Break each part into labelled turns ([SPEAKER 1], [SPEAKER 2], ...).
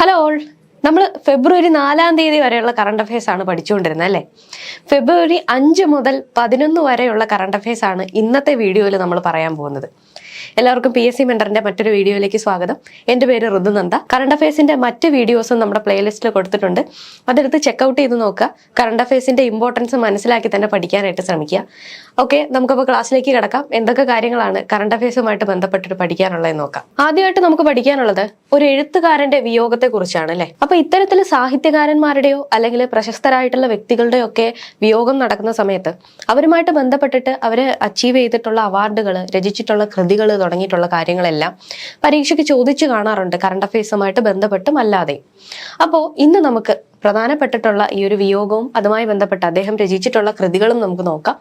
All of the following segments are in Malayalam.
[SPEAKER 1] ഹലോ നമ്മൾ ഫെബ്രുവരി നാലാം തീയതി വരെയുള്ള കറണ്ട് അഫയേഴ്സ് ആണ് പഠിച്ചുകൊണ്ടിരുന്നത് അല്ലേ? ഫെബ്രുവരി അഞ്ച് മുതൽ പതിനൊന്ന് വരെയുള്ള കറണ്ട് അഫയേഴ്സ് ആണ് ഇന്നത്തെ വീഡിയോയിൽ നമ്മൾ പറയാൻ പോകുന്നത്. എല്ലാവർക്കും പി എസ് സി മെന്ററിന്റെ മറ്റൊരു വീഡിയോയിലേക്ക് സ്വാഗതം. എന്റെ പേര് ഋതുനന്ദ. കറണ്ട് അഫയേഴ്സിന്റെ മറ്റ് വീഡിയോസും നമ്മുടെ പ്ലേലിസ്റ്റിൽ കൊടുത്തിട്ടുണ്ട്. അതെടുത്ത് ചെക്കൗട്ട് ചെയ്ത് നോക്കുക. കറണ്ട് അഫയേഴ്സിന്റെ ഇമ്പോർട്ടൻസ് മനസ്സിലാക്കി തന്നെ പഠിക്കാനായിട്ട് ശ്രമിക്കുക. ഓക്കെ നമുക്കപ്പോൾ ക്ലാസ്സിലേക്ക് കിടക്കാം. എന്തൊക്കെ കാര്യങ്ങളാണ് കറണ്ട് അഫയേഴ്സുമായിട്ട് ബന്ധപ്പെട്ടിട്ട് പഠിക്കാനുള്ളതെന്ന് നോക്കാം. ആദ്യമായിട്ട് നമുക്ക് പഠിക്കാനുള്ളത് ഒരു എഴുത്തുകാരന്റെ വിയോഗത്തെ കുറിച്ചാണ് അല്ലെ? അപ്പൊ ഇത്തരത്തിൽ സാഹിത്യകാരന്മാരുടെയോ അല്ലെങ്കിൽ പ്രശസ്തരായിട്ടുള്ള വ്യക്തികളുടെയോ ഒക്കെ വിയോഗം നടക്കുന്ന സമയത്ത് അവരുമായിട്ട് ബന്ധപ്പെട്ടിട്ട് അവർ അച്ചീവ് ചെയ്തിട്ടുള്ള അവാർഡുകൾ രചിച്ചിട്ടുള്ള കൃതികൾ തുടങ്ങിയിട്ടുള്ള കാര്യങ്ങളെല്ലാം പരീക്ഷയ്ക്ക് ചോദിച്ചു കാണാറുണ്ട്. കറണ്ട് അഫയേഴ്സുമായിട്ട് ബന്ധപ്പെട്ടും അല്ലാതെ. അപ്പോൾ ഇന്ന് നമുക്ക് പ്രധാനപ്പെട്ടിട്ടുള്ള ഈ ഒരു വിയോഗവും അതുമായി ബന്ധപ്പെട്ട് അദ്ദേഹം രചിച്ചിട്ടുള്ള കൃതികളും നമുക്ക് നോക്കാം.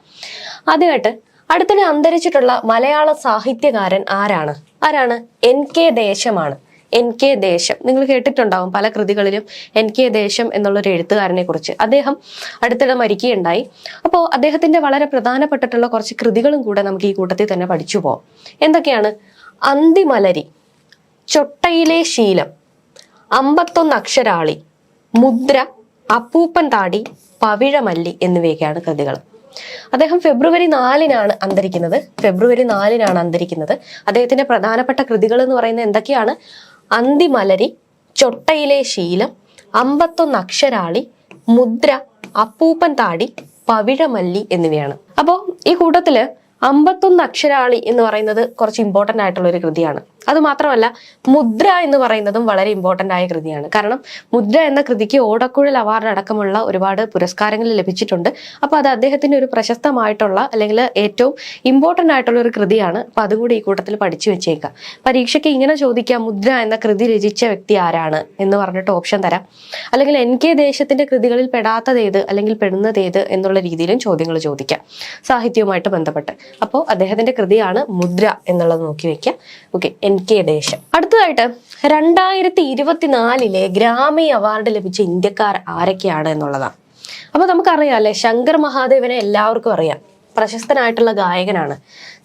[SPEAKER 1] ആദ്യമായിട്ട് അടുത്തിടെ അന്തരിച്ചിട്ടുള്ള മലയാള സാഹിത്യകാരൻ ആരാണ്? ആരാണ്? N K ദേശമാണ്. N K Desam. നിങ്ങൾ കേട്ടിട്ടുണ്ടാവും പല കൃതികളിലും എൻ കെ ദേശം എന്നുള്ളൊരു എഴുത്തുകാരനെ കുറിച്ച്. അദ്ദേഹം അടുത്തിടെ മരിക്കുകയുണ്ടായി. അപ്പോൾ അദ്ദേഹത്തിന്റെ വളരെ പ്രധാനപ്പെട്ടിട്ടുള്ള കുറച്ച് കൃതികളും കൂടെ നമുക്ക് ഈ കൂട്ടത്തിൽ തന്നെ പഠിച്ചു പോകാം എന്തൊക്കെയാണ്? അന്തിമലരി ചൊട്ടയിലെ ശീലം അമ്പത്തൊന്ന് അക്ഷരാളി മുദ്ര അപ്പൂപ്പൻ താടി പവിഴമല്ലി എന്നിവയൊക്കെയാണ് കൃതികൾ. അദ്ദേഹം ഫെബ്രുവരി നാലിനാണ് അന്തരിക്കുന്നത്. ഫെബ്രുവരി നാലിനാണ് അന്തരിക്കുന്നത്. അദ്ദേഹത്തിന്റെ പ്രധാനപ്പെട്ട കൃതികൾ എന്ന് പറയുന്നത് എന്തൊക്കെയാണ്? അന്തിമലരി ചൊട്ടയിലെ ശീലം അമ്പത്തൊന്ന് അക്ഷരാളി മുദ്ര അപ്പൂപ്പൻ താടി പവിഴമല്ലി എന്നിവയാണ്. അപ്പോൾ ഈ കൂട്ടത്തിൽ അമ്പത്തൊന്ന് അക്ഷരാളി എന്ന് പറയുന്നത് കുറച്ച് ഇമ്പോർട്ടന്റ് ആയിട്ടുള്ള ഒരു കൃതിയാണ്. അത് മാത്രമല്ല മുദ്ര എന്ന് പറയുന്നതും വളരെ ഇമ്പോർട്ടന്റ് ആയ കൃതിയാണ്. കാരണം മുദ്ര എന്ന കൃതിക്ക് ഓടക്കുഴൽ അവാർഡ് അടക്കമുള്ള ഒരുപാട് പുരസ്കാരങ്ങൾ ലഭിച്ചിട്ടുണ്ട്. അപ്പോൾ അത് അദ്ദേഹത്തിന്റെ ഒരു പ്രശസ്തമായിട്ടുള്ള അല്ലെങ്കിൽ ഏറ്റവും ഇമ്പോർട്ടന്റ് ആയിട്ടുള്ള ഒരു കൃതിയാണ്. അപ്പോൾ അതുകൂടി ഈ കൂട്ടത്തിൽ പഠിച്ചു വെച്ചേക്കാം. പരീക്ഷയ്ക്ക് ഇങ്ങനെ ചോദിക്കാം മുദ്ര എന്ന കൃതി രചിച്ച വ്യക്തി ആരാണ് എന്ന് പറഞ്ഞിട്ട് ഓപ്ഷൻ തരാം. അല്ലെങ്കിൽ എൻ കെ ദേശത്തിന്റെ കൃതികളിൽ പെടാത്തതേത് അല്ലെങ്കിൽ പെടുന്നതേത് എന്നുള്ള രീതിയിലും ചോദ്യങ്ങൾ ചോദിക്കാം. സാഹിത്യവുമായിട്ട് ബന്ധപ്പെട്ട്. അപ്പോൾ അദ്ദേഹത്തിന്റെ കൃതിയാണ് മുദ്ര എന്നുള്ളത് നോക്കി വെക്കുക ഓക്കെ എൻ കെ ദേശം അടുത്തതായിട്ട് രണ്ടായിരത്തി ഇരുപത്തിനാലിലെ ഗ്രാമി അവാർഡ് ലഭിച്ച ഇന്ത്യക്കാർ ആരൊക്കെയാണ് എന്നുള്ളതാണ്. അപ്പൊ നമുക്കറിയാം അല്ലെ? ശങ്കർ മഹാദേവനെ എല്ലാവർക്കും അറിയാം. പ്രശസ്തനായിട്ടുള്ള ഗായകനാണ്.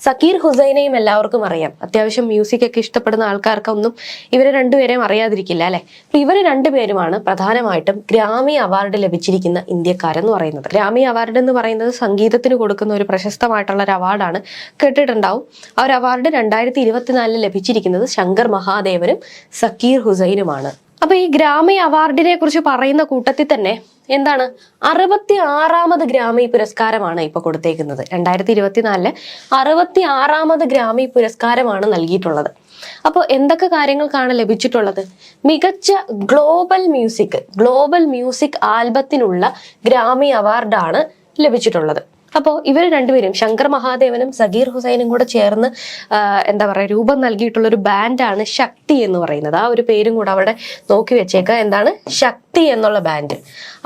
[SPEAKER 1] സക്കീർ ഹുസൈനെയും എല്ലാവർക്കും അറിയാം. അത്യാവശ്യം മ്യൂസിക് ഒക്കെ ഇഷ്ടപ്പെടുന്ന ആൾക്കാർക്കൊന്നും ഇവരെ രണ്ടുപേരെയും അറിയാതിരിക്കില്ല അല്ലെ? അപ്പൊ ഇവർ രണ്ടുപേരുമാണ് പ്രധാനമായിട്ടും ഗ്രാമി അവാർഡ് ലഭിച്ചിരിക്കുന്ന ഇന്ത്യക്കാരെന്ന് പറയുന്നത്. ഗ്രാമി അവാർഡ് എന്ന് പറയുന്നത് സംഗീതത്തിന് കൊടുക്കുന്ന ഒരു പ്രശസ്തമായിട്ടുള്ള ഒരു അവാർഡാണ്. കേട്ടിട്ടുണ്ടാവും. ആ ഒരു അവാർഡ് രണ്ടായിരത്തി ഇരുപത്തിനാലിൽ ലഭിച്ചിരിക്കുന്നത് ശങ്കർ മഹാദേവനും സക്കീർ ഹുസൈനുമാണ്. അപ്പൊ ഈ ഗ്രാമി അവാർഡിനെ കുറിച്ച് പറയുന്ന കൂട്ടത്തിൽ തന്നെ എന്താണ്? അറുപത്തി ആറാമത് ഗ്രാമി പുരസ്കാരമാണ് ഇപ്പൊ കൊടുത്തേക്കുന്നത്. രണ്ടായിരത്തി ഇരുപത്തിനാലിൽ അറുപത്തി ആറാമത് ഗ്രാമി പുരസ്കാരമാണ് നൽകിയിട്ടുള്ളത്. അപ്പോൾ എന്തൊക്കെ കാര്യങ്ങൾക്കാണ് ലഭിച്ചിട്ടുള്ളത്? മികച്ച ഗ്ലോബൽ മ്യൂസിക് ഗ്ലോബൽ മ്യൂസിക് ആൽബത്തിനുള്ള ഗ്രാമി അവാർഡാണ് ലഭിച്ചിട്ടുള്ളത്. അപ്പോൾ ഇവർ രണ്ടുപേരും ശങ്കർ മഹാദേവനും സഗീർ ഹുസൈനും കൂടെ ചേർന്ന് എന്താ പറയുക രൂപം നൽകിയിട്ടുള്ള ഒരു ബാൻഡാണ് ശക്തി എന്ന് പറയുന്നത്. ആ ഒരു പേരും കൂടെ അവിടെ നോക്കി വെച്ചേക്കുക. എന്താണ്? ശക്തി എന്നുള്ള ബാൻഡ്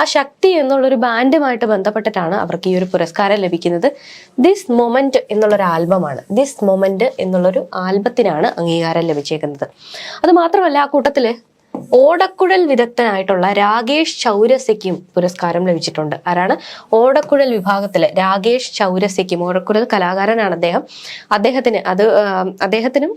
[SPEAKER 1] ആ ശക്തി എന്നുള്ള ഒരു ബാൻഡുമായിട്ട് ബന്ധപ്പെട്ടിട്ടാണ് അവർക്ക് ഈ ഒരു പുരസ്കാരം ലഭിക്കുന്നത്. ദിസ് മൊമെന്റ് എന്നുള്ളൊരു ആൽബമാണ്. ദിസ് മൊമെന്റ് എന്നുള്ളൊരു ആൽബത്തിനാണ് അംഗീകാരം ലഭിച്ചേക്കുന്നത്. അത് മാത്രമല്ല ആ കൂട്ടത്തിൽ ഓടക്കുഴൽ വിദഗ്ധനായിട്ടുള്ള രാകേഷ് ചൗരസയ്ക്കും പുരസ്കാരം ലഭിച്ചിട്ടുണ്ട്. ആരാണ്? ഓടക്കുഴൽ വിഭാഗത്തിലെ രാകേഷ് ചൗരസയ്ക്കും ഓടക്കുഴൽ കലാകാരനാണ് അദ്ദേഹം. അദ്ദേഹത്തിന് അത് അദ്ദേഹത്തിനും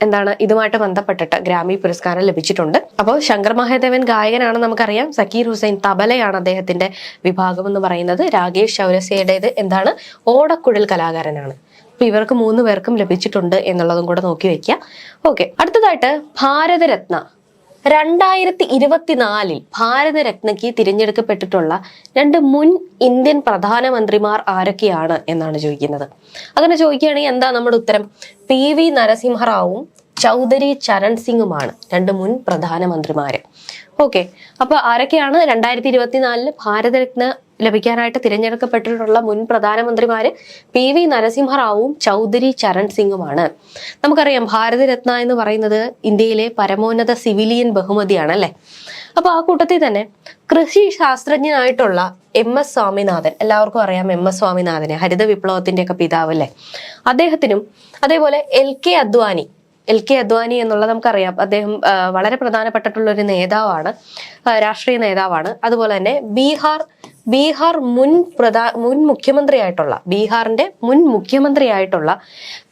[SPEAKER 1] എന്താണ് ഇതുമായിട്ട് ബന്ധപ്പെട്ടിട്ട് ഗ്രാമി പുരസ്കാരം ലഭിച്ചിട്ടുണ്ട്. അപ്പോൾ ശങ്കർ മഹാദേവൻ ഗായകനാണ് നമുക്കറിയാം. സക്കീർ ഹുസൈൻ തബലയാണ് അദ്ദേഹത്തിന്റെ വിഭാഗം എന്ന് പറയുന്നത്. രാകേഷ് ചൗരസയുടേത് എന്താണ്? ഓടക്കുഴൽ കലാകാരനാണ്. അപ്പൊ ഇവർക്ക് മൂന്ന് പേർക്കും ലഭിച്ചിട്ടുണ്ട് എന്നുള്ളതും കൂടെ നോക്കി വെക്കുക ഓക്കെ അടുത്തതായിട്ട് ഭാരതരത്ന. രണ്ടായിരത്തി ഇരുപത്തിനാലിൽ ഭാരതരത്നയ്ക്ക് തിരഞ്ഞെടുക്കപ്പെട്ടിട്ടുള്ള രണ്ട് മുൻ ഇന്ത്യൻ പ്രധാനമന്ത്രിമാർ ആരൊക്കെയാണ് എന്നാണ് ചോദിക്കുന്നത്. അങ്ങനെ ചോദിക്കുകയാണെങ്കിൽ എന്താ നമ്മുടെ ഉത്തരം? പി വി നരസിംഹറാവും ചൗധരി ചരൺ സിംഗുമാണ് രണ്ട് മുൻ പ്രധാനമന്ത്രിമാര്. ഓക്കെ. അപ്പൊ ആരൊക്കെയാണ് രണ്ടായിരത്തി ഇരുപത്തിനാലിൽ ഭാരതരത്ന ലഭിക്കാനായിട്ട് തിരഞ്ഞെടുക്കപ്പെട്ടിട്ടുള്ള മുൻ പ്രധാനമന്ത്രിമാര്? പി വി നരസിംഹറാവുവും ചൗധരി ചരൺ സിംഗുമാണ്. നമുക്കറിയാം ഭാരതരത്ന എന്ന് പറയുന്നത് ഇന്ത്യയിലെ പരമോന്നത സിവിലിയൻ ബഹുമതിയാണ് അല്ലെ? അപ്പൊ ആ കൂട്ടത്തിൽ തന്നെ കൃഷി ശാസ്ത്രജ്ഞനായിട്ടുള്ള എം എസ് സ്വാമിനാഥൻ എല്ലാവർക്കും അറിയാം എം എസ് സ്വാമിനാഥനെ ഹരിത വിപ്ലവത്തിന്റെ ഒക്കെ പിതാവ് അല്ലെ? അദ്ദേഹത്തിനും അതേപോലെ L K Advani L K Advani എന്നുള്ളത് നമുക്കറിയാം. അദ്ദേഹം വളരെ പ്രധാനപ്പെട്ടിട്ടുള്ള ഒരു നേതാവാണ് രാഷ്ട്രീയ നേതാവാണ്. അതുപോലെ തന്നെ ബീഹാർ ബീഹാർ മുൻ പ്രധാ മുൻ മുഖ്യമന്ത്രിയായിട്ടുള്ള ബീഹാറിന്റെ മുൻ മുഖ്യമന്ത്രിയായിട്ടുള്ള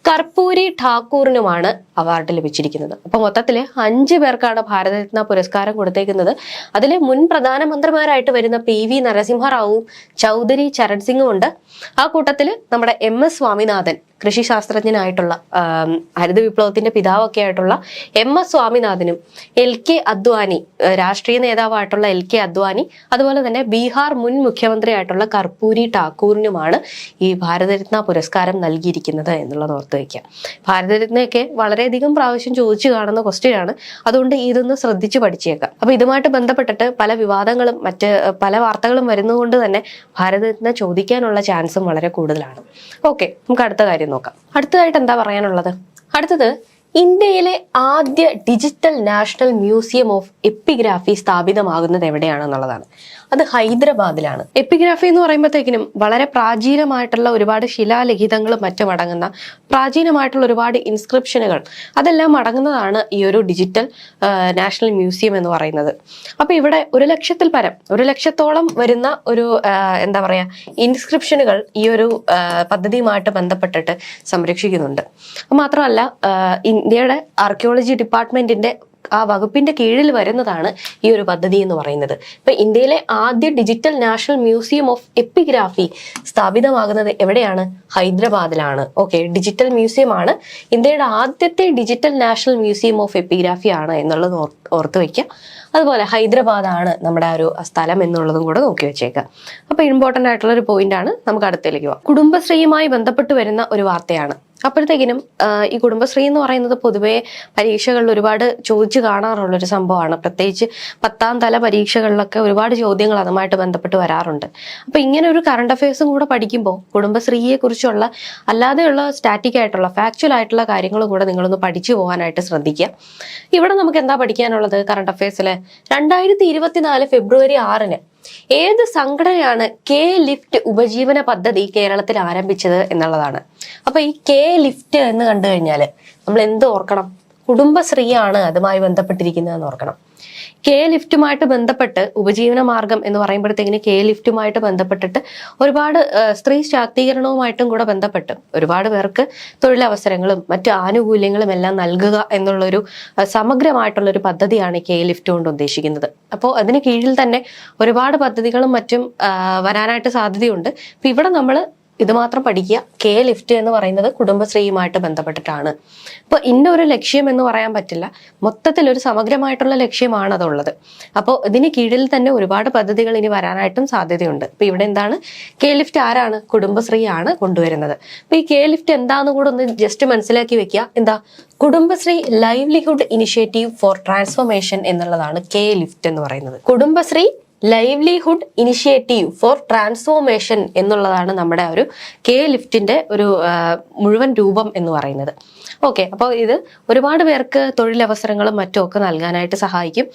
[SPEAKER 1] കർപ്പൂരി ഠാക്കൂറിനുമാണ് അവാർഡ് ലഭിച്ചിരിക്കുന്നത്. അപ്പൊ മൊത്തത്തിൽ അഞ്ച് പേർക്കാണ് ഭാരതരത്ന പുരസ്കാരം കൊടുത്തേക്കുന്നത്. അതിൽ മുൻ പ്രധാനമന്ത്രിമാരായിട്ട് വരുന്ന പി വി നരസിംഹറാവു ചൗധരി ചരൺ സിംഗും ഉണ്ട്. ആ കൂട്ടത്തിൽ നമ്മുടെ എം എസ് സ്വാമിനാഥൻ കൃഷി ശാസ്ത്രജ്ഞനായിട്ടുള്ള ഹരിത വിപ്ലവത്തിന്റെ പിതാവൊക്കെ ആയിട്ടുള്ള എം എസ് സ്വാമിനാഥനും എൽ കെ അദ്വാനി രാഷ്ട്രീയ നേതാവായിട്ടുള്ള എൽ കെ അദ്വാനി അതുപോലെ തന്നെ ബീഹാർ മുൻ മുഖ്യമന്ത്രിയായിട്ടുള്ള കർപ്പൂരി ഠാക്കൂറിനുമാണ് ഈ ഭാരതരത്ന പുരസ്കാരം നൽകിയിരിക്കുന്നത് എന്നുള്ളത് ഓർത്ത് വയ്ക്കുക ഭാരതരത്നയൊക്കെ വളരെയധികം പ്രാവശ്യം ചോദിച്ചു കാണുന്ന ക്വസ്റ്റ്യൻ ആണ്. അതുകൊണ്ട് ഇതൊന്ന് ശ്രദ്ധിച്ച് പഠിച്ചേക്കാം അപ്പോൾ ഇതുമായിട്ട് ബന്ധപ്പെട്ടിട്ട് പല വിവാദങ്ങളും മറ്റ് പല വാർത്തകളും വരുന്നതുകൊണ്ട് തന്നെ ഭാരതരത്ന ചോദിക്കാനുള്ള ചാൻസും വളരെ കൂടുതലാണ്. ഓക്കെ നമുക്ക് അടുത്ത കാര്യം നോക്കാം. അടുത്തതായിട്ട് എന്താ പറയാനുള്ളത്? അടുത്തത് ഇന്ത്യയിലെ ആദ്യ digital national museum of epigraphy സ്ഥാപിതമാകുന്നത് എവിടെയാണെന്നുള്ളതാണ്. അത് ഹൈദരാബാദിലാണ്. എപ്പിഗ്രാഫി എന്ന് പറയുമ്പോഴത്തേക്കിനും വളരെ പ്രാചീനമായിട്ടുള്ള ഒരുപാട് ശിലാലിഖിതങ്ങളും മറ്റും അടങ്ങുന്ന പ്രാചീനമായിട്ടുള്ള ഒരുപാട് ഇൻസ്ക്രിപ്ഷനുകൾ അതെല്ലാം അടങ്ങുന്നതാണ് ഈ ഒരു ഡിജിറ്റൽ നാഷണൽ മ്യൂസിയം എന്ന് പറയുന്നത്. അപ്പൊ ഇവിടെ ഒരു ലക്ഷത്തിൽ പരം ഒരു ലക്ഷത്തോളം വരുന്ന ഒരു എന്താ പറയാ ഇൻസ്ക്രിപ്ഷനുകൾ ഈ ഒരു പദ്ധതിയുമായിട്ട് ബന്ധപ്പെട്ടിട്ട് സംരക്ഷിക്കുന്നുണ്ട്. മാത്രമല്ല ഇന്ത്യയുടെ ആർക്കിയോളജി ഡിപ്പാർട്ട്മെന്റിന്റെ ആ വകുപ്പിന്റെ കീഴിൽ വരുന്നതാണ് ഈ ഒരു പദ്ധതി എന്ന് പറയുന്നത്. ഇപ്പൊ ഇന്ത്യയിലെ ആദ്യ digital national museum of epigraphy സ്ഥാപിതമാകുന്നത് എവിടെയാണ്? ഹൈദരാബാദിലാണ്. ഓക്കെ ഡിജിറ്റൽ മ്യൂസിയം ആണ്. ഇന്ത്യയുടെ ആദ്യത്തെ digital national museum of epigraphy ആണ് എന്നുള്ളത് ഓർ- ഓർത്ത് വയ്ക്കുക അതുപോലെ ഹൈദരാബാദാണ് നമ്മുടെ ആ ഒരു സ്ഥലം എന്നുള്ളതും കൂടെ നോക്കി വെച്ചേക്കുക അപ്പൊ ഇമ്പോർട്ടന്റ് ആയിട്ടുള്ള ഒരു പോയിന്റ് ആണ്. നമുക്ക് അടുത്തേക്ക് പോവാം. കുടുംബശ്രീയുമായി ബന്ധപ്പെട്ട് വരുന്ന ഒരു വാർത്തയാണ്. അപ്പോഴത്തേക്കിനും ഈ കുടുംബശ്രീ എന്ന് പറയുന്നത് പൊതുവേ പരീക്ഷകളിൽ ഒരുപാട് ചോദിച്ചു കാണാറുള്ള ഒരു സംഭവമാണ്. പ്രത്യേകിച്ച് പത്താം തല പരീക്ഷകളിലൊക്കെ ഒരുപാട് ചോദ്യങ്ങൾ അതുമായിട്ട് ബന്ധപ്പെട്ട് വരാറുണ്ട്. അപ്പൊ ഇങ്ങനെ ഒരു കറണ്ട് അഫയേഴ്സും കൂടെ പഠിക്കുമ്പോൾ കുടുംബശ്രീയെ കുറിച്ചുള്ള അല്ലാതെയുള്ള സ്റ്റാറ്റിക് ആയിട്ടുള്ള ഫാക്ച്വൽ ആയിട്ടുള്ള കാര്യങ്ങളും കൂടെ നിങ്ങളൊന്ന് പഠിച്ചു പോകാനായിട്ട് ശ്രദ്ധിക്കുക. ഇവിടെ നമുക്ക് എന്താ പഠിക്കാനുള്ളത് കറണ്ട് അഫയേഴ്സിൽ രണ്ടായിരത്തി ഇരുപത്തിനാല് ഫെബ്രുവരി ആറിന് ഏത് സംഘടനയാണ് കെ ലിഫ്റ്റ് ഉപജീവന പദ്ധതി കേരളത്തിൽ ആരംഭിച്ചത് എന്നുള്ളതാണ്. അപ്പൊ ഈ കെ ലിഫ്റ്റ് എന്ന് കണ്ടു കഴിഞ്ഞാൽ നമ്മൾ എന്ത് ഓർക്കണം? കുടുംബശ്രീയാണ് അതുമായി ബന്ധപ്പെട്ടിരിക്കുന്നതെന്ന് ഓർക്കണം. കെ ലിഫ്റ്റുമായിട്ട് ബന്ധപ്പെട്ട് ഉപജീവന മാർഗം എന്ന് പറയുമ്പോഴത്തേക്കിന് കെ ലിഫ്റ്റുമായിട്ട് ബന്ധപ്പെട്ടിട്ട് ഒരുപാട് സ്ത്രീ ശാക്തീകരണവുമായിട്ടും കൂടെ ബന്ധപ്പെട്ട് ഒരുപാട് പേർക്ക് തൊഴിലവസരങ്ങളും മറ്റ് ആനുകൂല്യങ്ങളും എല്ലാം നൽകുക എന്നുള്ളൊരു സമഗ്രമായിട്ടുള്ളൊരു പദ്ധതിയാണ് കെ ലിഫ്റ്റ് കൊണ്ട് ഉദ്ദേശിക്കുന്നത്. അപ്പോൾ അതിന് കീഴിൽ തന്നെ ഒരുപാട് പദ്ധതികളും മറ്റും വരാനായിട്ട് സാധ്യതയുണ്ട്. അപ്പൊ ഇവിടെ നമ്മൾ ഇത് മാത്രം പഠിക്കുക. കെ ലിഫ്റ്റ് എന്ന് പറയുന്നത് കുടുംബശ്രീയുമായിട്ട് ബന്ധപ്പെട്ടിട്ടാണ്. അപ്പോൾ ഇന്ന ഒരു ലക്ഷ്യം എന്ന് പറയാൻ പറ്റില്ല. മൊത്തത്തിൽ ഒരു സമഗ്രമായിട്ടുള്ള ലക്ഷ്യമാണ് അതുള്ളത്. അപ്പോൾ ഇതിന് കീഴിൽ തന്നെ ഒരുപാട് പദ്ധതികൾ ഇനി വരാനായിട്ടും സാധ്യതയുണ്ട്. ഇപ്പൊ ഇവിടെ എന്താണ്? കെ ലിഫ്റ്റ് ആരാണ്? കുടുംബശ്രീയാണ് കൊണ്ടുവരുന്നത്. അപ്പോൾ ഈ കെ ലിഫ്റ്റ് എന്താന്ന് കൂടെ ഒന്ന് ജസ്റ്റ് മനസ്സിലാക്കി വെക്കുക. എന്താ? Kudumbashree livelihood initiative for transformation എന്നുള്ളതാണ് കെ ലിഫ്റ്റ് എന്ന് പറയുന്നത്. Kudumbashree livelihood initiative for transformation എന്നുള്ളതാണ് നമ്മുടെ ഒരു കെ ലിഫ്റ്റിന്റെ ഒരു മുഴുവൻ രൂപം എന്ന് പറയുന്നത്. ഓക്കെ അപ്പോൾ ഇത് ഒരുപാട് പേർക്ക് തൊഴിലവസരങ്ങളും മറ്റും ഒക്കെ നൽകാനായിട്ട് സഹായിക്കും.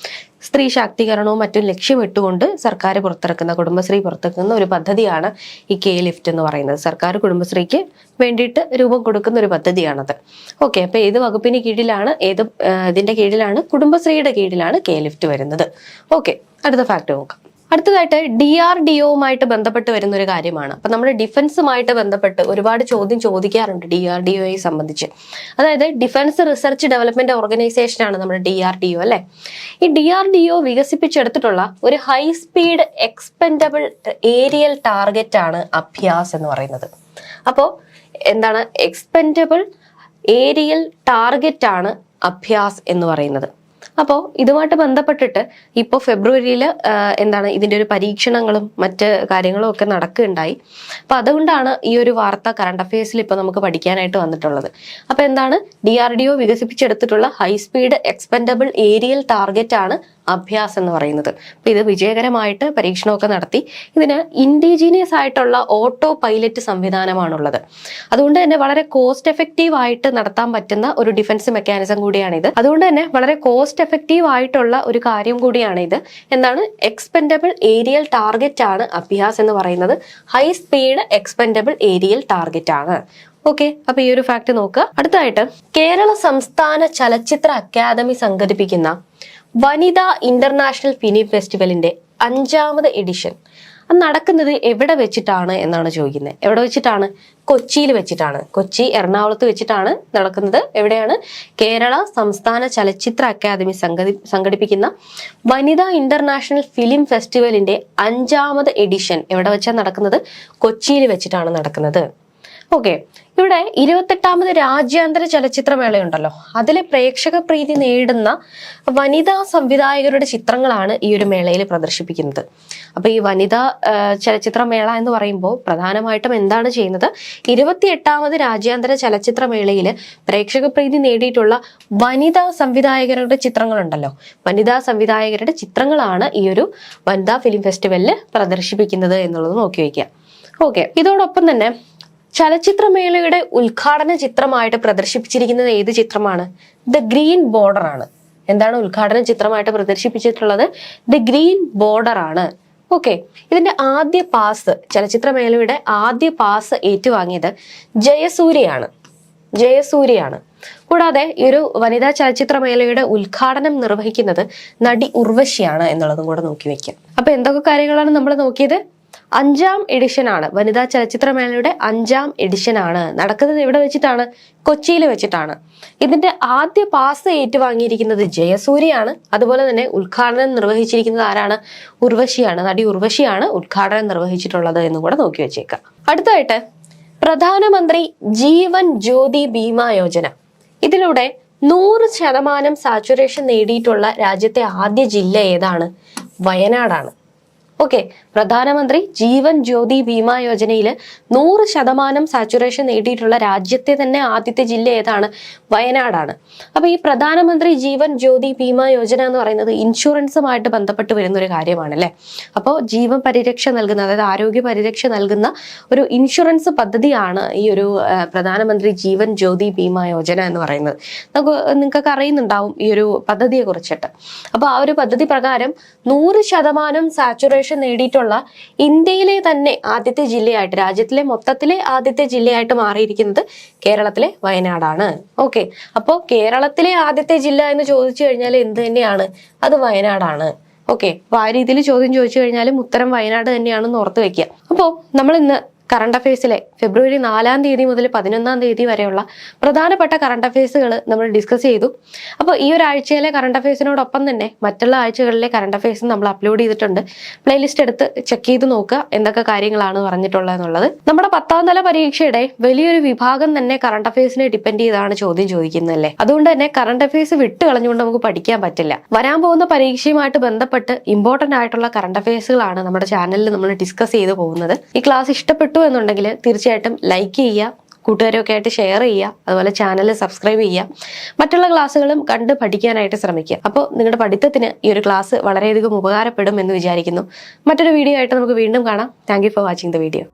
[SPEAKER 1] സ്ത്രീ ശാക്തീകരണവും മറ്റും ലക്ഷ്യമിട്ടുകൊണ്ട് സർക്കാർ പുറത്തിറക്കുന്ന കുടുംബശ്രീ പുറത്തിറക്കുന്ന ഒരു പദ്ധതിയാണ് ഈ കെ ലിഫ്റ്റ് എന്ന് പറയുന്നത്. സർക്കാർ കുടുംബശ്രീക്ക് വേണ്ടിയിട്ട് രൂപം കൊടുക്കുന്ന ഒരു പദ്ധതിയാണത്. ഓക്കെ അപ്പോൾ ഏത് വകുപ്പിന് കീഴിലാണ് ഏത് ഇതിന്റെ കീഴിലാണ് കുടുംബശ്രീയുടെ കീഴിലാണ് കെ ലിഫ്റ്റ് വരുന്നത്. ഓക്കെ അടുത്ത ഫാക്ട് നോക്കാം. അടുത്തതായിട്ട് ഡി ആർ ഡി ഒവുമായിട്ട് ബന്ധപ്പെട്ട് വരുന്ന ഒരു കാര്യമാണ്. അപ്പൊ നമ്മുടെ ഡിഫൻസുമായിട്ട് ബന്ധപ്പെട്ട് ഒരുപാട് ചോദ്യം ചോദിക്കാറുണ്ട് ഡി ആർ ഡി ഒയെ സംബന്ധിച്ച്. അതായത് ഡിഫൻസ് റിസർച്ച് ഡെവലപ്മെന്റ് ഓർഗനൈസേഷൻ ആണ് നമ്മുടെ ഡി ആർ ഡി ഒ അല്ലെ? ഈ ഡി ആർ ഡി ഒ വികസിപ്പിച്ചെടുത്തിട്ടുള്ള ഒരു high speed expendable aerial target ആണ് അഭ്യാസ് എന്ന് പറയുന്നത്. അപ്പോൾ എന്താണ്? എക്സ്പെൻഡബിൾ ഏരിയൽ ടാർഗറ്റ് ആണ് അഭ്യാസ് എന്ന് പറയുന്നത്. അപ്പോൾ ഇതുമായിട്ട് ബന്ധപ്പെട്ടിട്ട് ഇപ്പോൾ ഫെബ്രുവരിയിൽ എന്താണ് ഇതിന്റെ ഒരു പരീക്ഷണങ്ങളും മറ്റ് കാര്യങ്ങളും ഒക്കെ നടക്കുകയുണ്ടായി. അപ്പൊ അതുകൊണ്ടാണ് ഈ ഒരു വാർത്ത കറണ്ട് അഫയേഴ്സിൽ ഇപ്പോൾ നമുക്ക് പഠിക്കാനായിട്ട് വന്നിട്ടുള്ളത്. അപ്പോൾ എന്താണ്? D R D O വികസിപ്പിച്ചെടുത്തിട്ടുള്ള high speed expendable aerial target ആണ് അഭ്യാസ് എന്ന് പറയുന്നത്. അപ്പൊ ഇത് വിജയകരമായിട്ട് പരീക്ഷണമൊക്കെ നടത്തി. ഇതിന് ഇൻഡിജീനിയസ് ആയിട്ടുള്ള ഓട്ടോ പൈലറ്റ് സംവിധാനമാണുള്ളത്. അതുകൊണ്ട് തന്നെ വളരെ കോസ്റ്റ് എഫക്റ്റീവ് ആയിട്ട് നടത്താൻ പറ്റുന്ന ഒരു ഡിഫൻസ് മെക്കാനിസം കൂടിയാണിത്. അതുകൊണ്ട് തന്നെ വളരെ കോസ്റ്റ് എഫക്റ്റീവ് ആയിട്ടുള്ള ഒരു കാര്യം കൂടിയാണ് ഇത് എന്താണ്? എക്സ്പെൻഡബിൾ ഏരിയൽ ടാർഗറ്റ് ആണ് അഭ്യാസ് എന്ന് പറയുന്നത്. High speed expendable aerial target ആണ്. ഓക്കെ അപ്പൊ ഈ ഒരു ഫാക്ട് നോക്കുക. അടുത്തായിട്ട് കേരള സംസ്ഥാന ചലച്ചിത്ര അക്കാദമി സംഘടിപ്പിക്കുന്ന വനിതാ ഇന്റർനാഷണൽ ഫിലിം ഫെസ്റ്റിവലിന്റെ അഞ്ചാമത് എഡിഷൻ. അത് നടക്കുന്നത് എവിടെ വെച്ചിട്ടാണ് എന്നാണ് ചോദിക്കുന്നത്. എവിടെ വെച്ചിട്ടാണ്? കൊച്ചിയിൽ വെച്ചിട്ടാണ്. കൊച്ചി എറണാകുളത്ത് വെച്ചിട്ടാണ് നടക്കുന്നത്. എവിടെയാണ്? കേരള സംസ്ഥാന ചലച്ചിത്ര അക്കാദമി സംഘടി സംഘടിപ്പിക്കുന്ന വനിതാ ഇന്റർനാഷണൽ ഫിലിം ഫെസ്റ്റിവലിന്റെ അഞ്ചാമത് എഡിഷൻ എവിടെ വെച്ചാണ് നടക്കുന്നത്? കൊച്ചിയിൽ വെച്ചിട്ടാണ് നടക്കുന്നത്. ഓക്കെ ഇവിടെ ഇരുപത്തെട്ടാമത് രാജ്യാന്തര ചലച്ചിത്രമേളയുണ്ടല്ലോ. അതിലെ പ്രേക്ഷക പ്രീതി നേടുന്ന വനിതാ സംവിധായകരുടെ ചിത്രങ്ങളാണ് ഈ ഒരു മേളയിൽ പ്രദർശിപ്പിക്കുന്നത്. അപ്പോൾ ഈ വനിതാ ചലച്ചിത്രമേള എന്ന് പറയുമ്പോൾ പ്രധാനമായിട്ടും എന്താണ് ചെയ്യുന്നത്? ഇരുപത്തിയെട്ടാമത് രാജ്യാന്തര ചലച്ചിത്രമേളയിൽ പ്രേക്ഷക പ്രീതി നേടിയിട്ടുള്ള വനിതാ സംവിധായകരുടെ ചിത്രങ്ങളുണ്ടല്ലോ. വനിതാ സംവിധായകരുടെ ചിത്രങ്ങളാണ് ഈ ഒരു വനിതാ ഫിലിം ഫെസ്റ്റിവലിൽ പ്രദർശിപ്പിക്കുന്നത് എന്നുള്ളത് നോക്കി വയ്ക്കുക ഓക്കെ ഇതോടൊപ്പം തന്നെ ചലച്ചിത്രമേളയുടെ ഉദ്ഘാടന ചിത്രമായിട്ട് പ്രദർശിപ്പിച്ചിരിക്കുന്നത് ഏത് ചിത്രമാണ്? ദ ഗ്രീൻ ബോർഡർ ആണ്. എന്താണ് ഉദ്ഘാടന ചിത്രമായിട്ട് പ്രദർശിപ്പിച്ചിട്ടുള്ളത്? ദ ഗ്രീൻ ബോർഡർ ആണ്. ഓക്കെ ഇതിന്റെ ആദ്യ പാസ് ചലച്ചിത്രമേളയുടെ ആദ്യ പാസ് ഏറ്റുവാങ്ങിയത് ജയസൂര്യയാണ്. ജയസൂര്യയാണ്. കൂടാതെ ഈ ഒരു വനിതാ ചലച്ചിത്രമേളയുടെ ഉദ്ഘാടനം നിർവഹിക്കുന്നത് നടി ഉർവശിയാണ് എന്നുള്ളതും കൂടെ നോക്കി വെക്കാം. അപ്പൊ എന്തൊക്കെ കാര്യങ്ങളാണ് നമ്മൾ നോക്കിയത്? അഞ്ചാം എഡിഷനാണ് വനിതാ ചലച്ചിത്രമേളയുടെ അഞ്ചാം എഡിഷനാണ് നടക്കുന്നത് എവിടെ വെച്ചിട്ടാണ്? കൊച്ചിയിൽ വെച്ചിട്ടാണ്. ഇതിന്റെ ആദ്യ പാസ് ഏറ്റുവാങ്ങിയിരിക്കുന്നത് ജയസൂര്യയാണ്. അതുപോലെ തന്നെ ഉദ്ഘാടനം നിർവഹിച്ചിരിക്കുന്നത് ആരാണ്? ഉർവശിയാണ്. നടി ഉർവശിയാണ് ഉദ്ഘാടനം നിർവഹിച്ചിട്ടുള്ളത് എന്ന് കൂടെ നോക്കി വെച്ചേക്കാം. അടുത്തായിട്ട് പ്രധാനമന്ത്രി ജീവൻ ജ്യോതി ബീമ യോജന. ഇതിലൂടെ നൂറ് ശതമാനം സാച്ചുറേഷൻ നേടിയിട്ടുള്ള രാജ്യത്തെ ആദ്യ ജില്ല ഏതാണ്? വയനാടാണ്. ഓക്കെ പ്രധാനമന്ത്രി ജീവൻ ജ്യോതി ബീമ യോജനയിൽ നൂറ് ശതമാനം സാച്ചുറേഷൻ നേടിയിട്ടുള്ള രാജ്യത്തെ തന്നെ ആദ്യത്തെ ജില്ല ഏതാണ്? വയനാടാണ്. അപ്പൊ ഈ പ്രധാനമന്ത്രി ജീവൻ ജ്യോതി ബീമ യോജന എന്ന് പറയുന്നത് ഇൻഷുറൻസുമായിട്ട് ബന്ധപ്പെട്ട് വരുന്ന ഒരു കാര്യമാണ് അല്ലെ അപ്പോൾ ജീവൻ പരിരക്ഷ നൽകുന്ന അതായത് ആരോഗ്യ പരിരക്ഷ നൽകുന്ന ഒരു ഇൻഷുറൻസ് പദ്ധതിയാണ് ഈ ഒരു പ്രധാനമന്ത്രി ജീവൻ ജ്യോതി ബീമ യോജന എന്ന് പറയുന്നത്. നമുക്ക് നിങ്ങൾക്കൊക്കെ അറിയുന്നുണ്ടാവും ഈ ഒരു പദ്ധതിയെ കുറിച്ചിട്ട് അപ്പോൾ ആ ഒരു പദ്ധതി പ്രകാരം നൂറ് ശതമാനം സാച്ചുറേഷൻ നേടിയിട്ടുള്ള ഇന്ത്യയിലെ തന്നെ ആദ്യത്തെ ജില്ലയായിട്ട് രാജ്യത്തിലെ മൊത്തത്തിലെ ആദ്യത്തെ ജില്ലയായിട്ട് മാറിയിരിക്കുന്നത് കേരളത്തിലെ വയനാടാണ്. ഓക്കെ അപ്പോൾ കേരളത്തിലെ ആദ്യത്തെ ജില്ല എന്ന് ചോദിച്ചു കഴിഞ്ഞാൽ എന്ത് തന്നെയാണ്? അത് വയനാടാണ്. ഓക്കെ അപ്പോൾ ആ രീതിയിൽ ചോദ്യം ചോദിച്ചു കഴിഞ്ഞാലും ഉത്തരം വയനാട് തന്നെയാണെന്ന് ഓർത്ത് വെക്കുക. അപ്പോൾ നമ്മൾ ഇന്ന് കറണ്ട് അഫയേഴ്സിലെ ഫെബ്രുവരി നാലാം തീയതി മുതൽ പതിനൊന്നാം തീയതി വരെയുള്ള പ്രധാനപ്പെട്ട കറണ്ട് അഫയേഴ്സുകൾ നമ്മൾ ഡിസ്കസ് ചെയ്തു. അപ്പോൾ ഈ ഒരാഴ്ചയിലെ കറണ്ട് അഫയേഴ്സിനോടൊപ്പം തന്നെ മറ്റുള്ള ആഴ്ചകളിലെ കറണ്ട് അഫയേഴ്സും നമ്മൾ അപ്ലോഡ് ചെയ്തിട്ടുണ്ട്. പ്ലേലിസ്റ്റ് എടുത്ത് ചെക്ക് ചെയ്ത് നോക്കുക എന്തൊക്കെ കാര്യങ്ങളാണ് പറഞ്ഞിട്ടുള്ളത് എന്നുള്ളത് നമ്മുടെ പത്താം തല പരീക്ഷയുടെ വലിയൊരു വിഭാഗം തന്നെ കറണ്ട് അഫയേഴ്സിനെ ഡിപ്പെൻഡ് ചെയ്താണ് ചോദ്യം ചോദിക്കുന്നതല്ലേ? അതുകൊണ്ട് തന്നെ കറണ്ട് അഫയേഴ്സ് വിട്ട് കളഞ്ഞുകൊണ്ട് നമുക്ക് പഠിക്കാൻ പറ്റില്ല. വരാൻ പോകുന്ന പരീക്ഷയുമായിട്ട് ബന്ധപ്പെട്ട് ഇമ്പോർട്ടന്റ് ആയിട്ടുള്ള കറണ്ട് അഫയേഴ്സുകളാണ് നമ്മുടെ ചാനലിൽ നമ്മൾ ഡിസ്കസ് ചെയ്ത് പോകുന്നത്. ഈ ക്ലാസ് ഇഷ്ടപ്പെട്ടു എന്നുണ്ടെങ്കിൽ തീർച്ചയായിട്ടും ലൈക്ക് ചെയ്യുക കൂട്ടുകാരൊക്കെ ആയിട്ട് ഷെയർ ചെയ്യുക അതുപോലെ ചാനൽ സബ്സ്ക്രൈബ് ചെയ്യുക. മറ്റുള്ള ക്ലാസ്സുകളും കണ്ട് പഠിക്കാനായിട്ട് ശ്രമിക്കുക. അപ്പോൾ നിങ്ങളുടെ പഠിത്തത്തിന് ഈ ഒരു ക്ലാസ് വളരെയധികം ഉപകാരപ്പെടും എന്ന് വിചാരിക്കുന്നു. മറ്റൊരു വീഡിയോ ആയിട്ട് നമുക്ക് വീണ്ടും കാണാം. Thank for watching the video